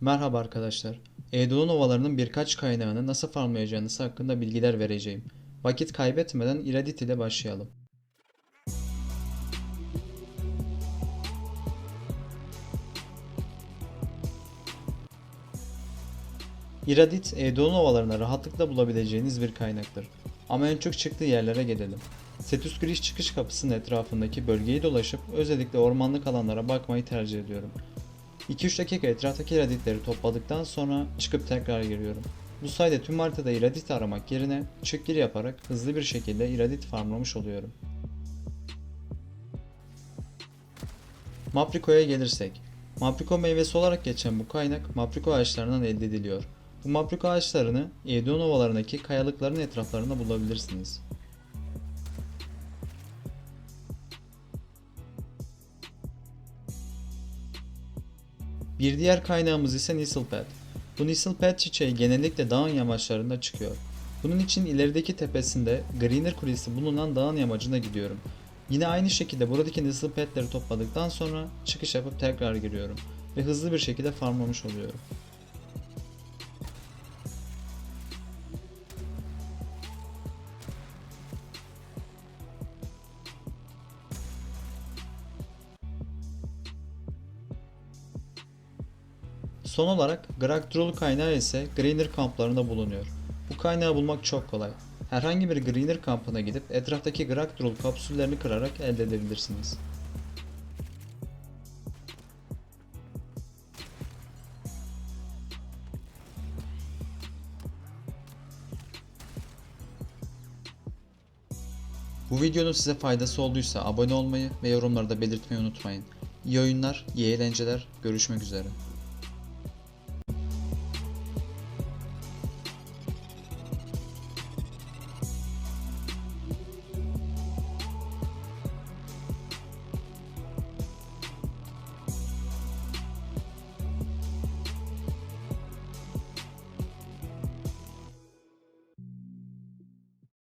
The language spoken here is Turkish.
Merhaba arkadaşlar. Eydolon ovalarının birkaç kaynağını nasıl farmlayacağınız hakkında bilgiler vereceğim. Vakit kaybetmeden Iradit ile başlayalım. Iradit, Eydolon ovalarına rahatlıkla bulabileceğiniz bir kaynaktır. Ama en çok çıktığı yerlere gelelim. Setus giriş çıkış kapısının etrafındaki bölgeyi dolaşıp özellikle ormanlık alanlara bakmayı tercih ediyorum. 2-3 dakika etraftaki iraditleri topladıktan sonra çıkıp tekrar giriyorum. Bu sayede tüm haritada iradit aramak yerine çık gir yaparak hızlı bir şekilde iradit farmlamış oluyorum. Mapriko'ya gelirsek. Mapriko meyvesi olarak geçen bu kaynak Mapriko ağaçlarından elde ediliyor. Bu Mapriko ağaçlarını Eidon ovalarındaki kayalıkların etraflarında bulabilirsiniz. Bir diğer kaynağımız ise Nisselpad. Bu Nisselpad çiçeği genellikle dağın yamaçlarında çıkıyor. Bunun için ilerideki tepesinde Greener Kulesi bulunan dağın yamacına gidiyorum. Yine aynı şekilde buradaki Nisselpad'leri topladıktan sonra çıkış yapıp tekrar giriyorum ve hızlı bir şekilde farmlamış oluyorum. Son olarak Gragtrol kaynağı ise Greener kamplarında bulunuyor. Bu kaynağı bulmak çok kolay. Herhangi bir Greener kampına gidip etraftaki Gragtrol kapsüllerini kırarak elde edebilirsiniz. Bu videonun size faydası olduysa abone olmayı ve yorumlarda belirtmeyi unutmayın. İyi oyunlar, iyi eğlenceler, görüşmek üzere.